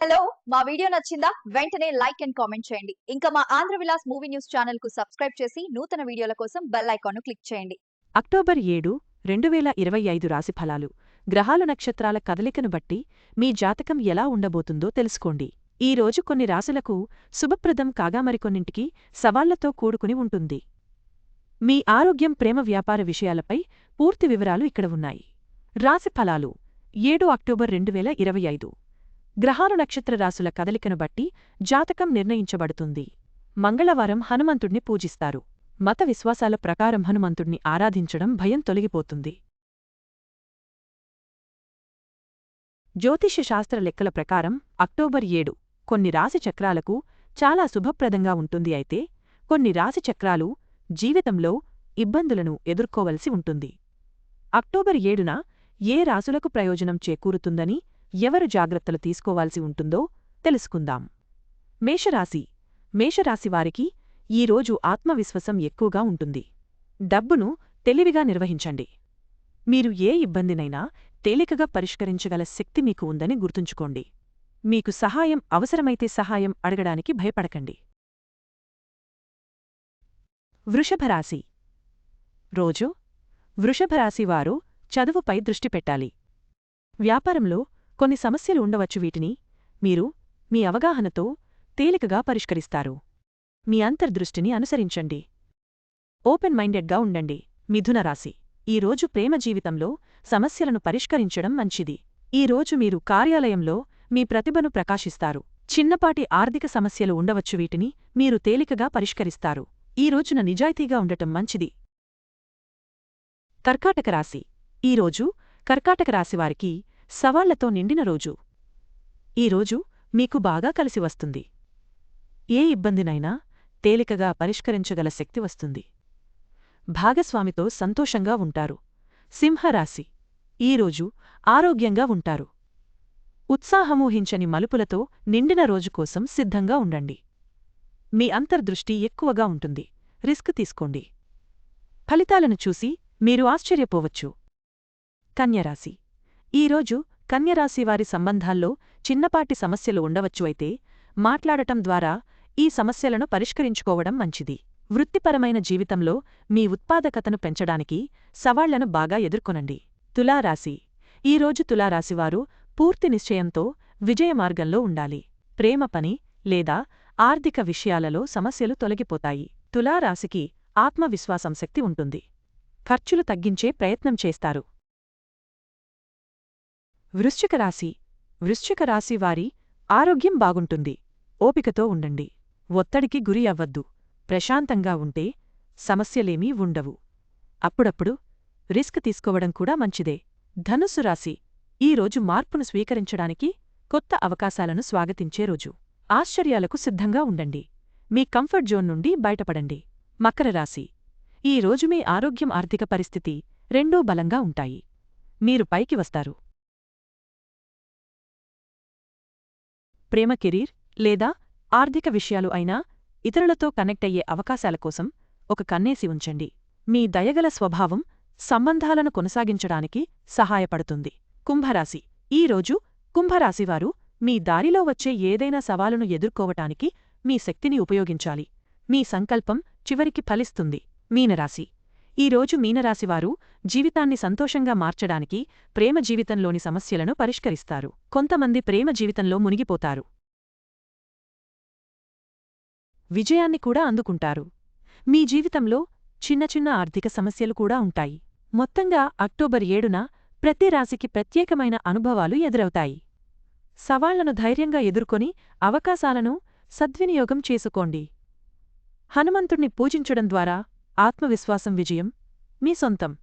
Hello మా video నచ్చిందా? వెంటనే లైక్ అండ్ కామెంట్ చేయండి. ఇంకా మా ఆంధ్ర విలాస్ మూవీ న్యూస్ ఛానల్కు సబ్స్క్రైబ్ చేసి నూతన వీడియోల కోసం బెల్ ఐకాన్ క్లిక్ చేయండి. అక్టోబర్ ఏడు రెండు వేల ఇరవై ఐదు రాశిఫలాలు గ్రహాలు నక్షత్రాల కదలికను బట్టి మీ జాతకం ఎలా ఉండబోతుందో తెలుసుకోండి. ఈ రోజు కొన్ని రాశులకు శుభప్రదం కాగా మరికొన్నింటికి సవాళ్ళతో కూడుకుని ఉంటుంది. మీ ఆరోగ్యం ప్రేమ వ్యాపార విషయాలపై పూర్తి వివరాలు ఇక్కడ ఉన్నాయి. రాశిఫలాలు ఏడు అక్టోబర్ రెండు వేల ఇరవై ఐదు. గ్రహాలు నక్షత్ర రాశుల కదలికను బట్టి జాతకం నిర్ణయించబడుతుంది. మంగళవారం హనుమంతుణ్ణి పూజిస్తారు. మత విశ్వాసాల ప్రకారం హనుమంతుణ్ణి ఆరాధించడం భయం తొలగిపోతుంది. జ్యోతిష్యశాస్త్ర లెక్కల ప్రకారం అక్టోబర్ ఏడు కొన్ని రాశిచక్రాలకు చాలా శుభప్రదంగా ఉంటుంది అయితే కొన్ని రాశిచక్రాలు జీవితంలో ఇబ్బందులను ఎదుర్కోవలసి ఉంటుంది. అక్టోబర్ ఏడున ఏ రాసులకు ప్రయోజనం చేకూరుతుందని ఎవరు జాగ్రత్తలు తీసుకోవాల్సి ఉంటుందో తెలుసుకుందాం. మేషరాశి. మేషరాశివారికి ఈరోజు ఆత్మవిశ్వాసం ఎక్కువగా ఉంటుంది. డబ్బును తెలివిగా నిర్వహించండి. మీరు ఏ ఇబ్బందినైనా తేలికగా పరిష్కరించగల శక్తి మీకు ఉందని గుర్తుంచుకోండి. మీకు సహాయం అవసరమైతే సహాయం అడగడానికి భయపడకండి. వృషభరాశి. రోజు వృషభరాశివారు చదువుపై దృష్టి పెట్టాలి. వ్యాపారంలో కొన్ని సమస్యలు ఉండవచ్చు వీటిని మీరు మీ అవగాహనతో తేలికగా పరిష్కరిస్తారు. మీ అంతర్దృష్టిని అనుసరించండి. ఓపెన్ మైండెడ్గా ఉండండి. మిథున రాశి. ఈ రోజు ప్రేమ జీవితంలో సమస్యలను పరిష్కరించడం మంచిది. ఈ రోజు మీరు కార్యాలయంలో మీ ప్రతిభను ప్రకాశిస్తారు. చిన్నపాటి ఆర్థిక సమస్యలు ఉండవచ్చు వీటిని మీరు తేలికగా పరిష్కరిస్తారు. ఈ రోజున నిజాయితీగా ఉండటం మంచిది. కర్కాటక రాశి. ఈరోజు కర్కాటక రాశివారికి సవాళ్ళతో నిండిన రోజు. ఈరోజు మీకు బాగా కలిసి వస్తుంది. ఏ ఇబ్బందినైనా తేలికగా పరిష్కరించగల శక్తి వస్తుంది. భాగస్వామితో సంతోషంగా ఉంటారు. సింహరాశి. ఈరోజు ఆరోగ్యంగా ఉంటారు. ఉత్సాహమూహించని మలుపులతో నిండిన రోజు కోసం సిద్ధంగా ఉండండి. మీ అంతర్దృష్టి ఎక్కువగా ఉంటుంది. రిస్క్ తీసుకోండి. ఫలితాలను చూసి మీరు ఆశ్చర్యపోవచ్చు. కన్యరాశి. ఈరోజు కన్యరాశివారి సంబంధాల్లో చిన్నపాటి సమస్యలు ఉండవచ్చు అయితే మాట్లాడటం ద్వారా ఈ సమస్యలను పరిష్కరించుకోవడం మంచిది. వృత్తిపరమైన జీవితంలో మీ ఉత్పాదకతను పెంచడానికి సవాళ్ళను బాగా ఎదుర్కొనండి. తులారాశి. ఈరోజు తులారాశివారు పూర్తి నిశ్చయంతో విజయమార్గంలో ఉండాలి. ప్రేమ పని లేదా ఆర్థిక విషయాలలో సమస్యలు తొలగిపోతాయి. తులారాశికి ఆత్మవిశ్వాసం శక్తి ఉంటుంది. ఖర్చులు తగ్గించే ప్రయత్నం చేస్తారు. వృశ్చిక రాశి. వృశ్చిక రాశి వారి ఆరోగ్యం బాగుంటుంది. ఓపికతో ఉండండి. ఒత్తడికి గురి అవ్వద్దు. ప్రశాంతంగా ఉంటే సమస్యలేమీ ఉండవు. అప్పుడప్పుడు రిస్క్ తీసుకోవడం కూడా మంచిదే. ధనుసు రాశి. ఈరోజు మార్పును స్వీకరించడానికి కొత్త అవకాశాలను స్వాగతించే రోజు. ఆశ్చర్యాలకు సిద్ధంగా ఉండండి. మీ కంఫర్ట్ జోన్ నుండి బయటపడండి. మకర రాశి. ఈ రోజు మీ ఆరోగ్యం ఆర్థిక పరిస్థితి రెండూ బలంగా ఉంటాయి. మీరు పైకి వస్తారు. ప్రేమ కెరీర్ లేదా ఆర్థిక విషయాలు అయినా ఇతరులతో కనెక్ట్ అయ్యే అవకాశాల కోసం ఒక కన్నేసి ఉంచండి. మీ దయగల స్వభావం సంబంధాలను కొనసాగించడానికి సహాయపడుతుంది. కుంభరాశి. ఈ రోజు కుంభరాశివారు మీ దారిలో వచ్చే ఏదైనా సవాలును ఎదుర్కోవటానికి మీ శక్తిని ఉపయోగించాలి. మీ సంకల్పం చివరికి ఫలిస్తుంది. మీనరాశి. ఈ రోజు మీనరాశివారు జీవితాన్ని సంతోషంగా మార్చడానికి ప్రేమ జీవితంలోని సమస్యలను పరిష్కరిస్తారు. కొంతమంది ప్రేమ జీవితంలో మునిగిపోతారు. విజయాన్ని కూడా అందుకుంటారు. మీ జీవితంలో చిన్న చిన్న ఆర్థిక సమస్యలు కూడా ఉంటాయి. మొత్తంగా అక్టోబర్ ఏడున ప్రతి రాశికి ప్రత్యేకమైన అనుభవాలు ఎదురవుతాయి. సవాళ్ళను ధైర్యంగా ఎదుర్కొని అవకాశాలను సద్వినియోగం చేసుకోండి. హనుమంతుణ్ణి పూజించడం ద్వారా ఆత్మవిశ్వాసం విజయం మీ సొంతం.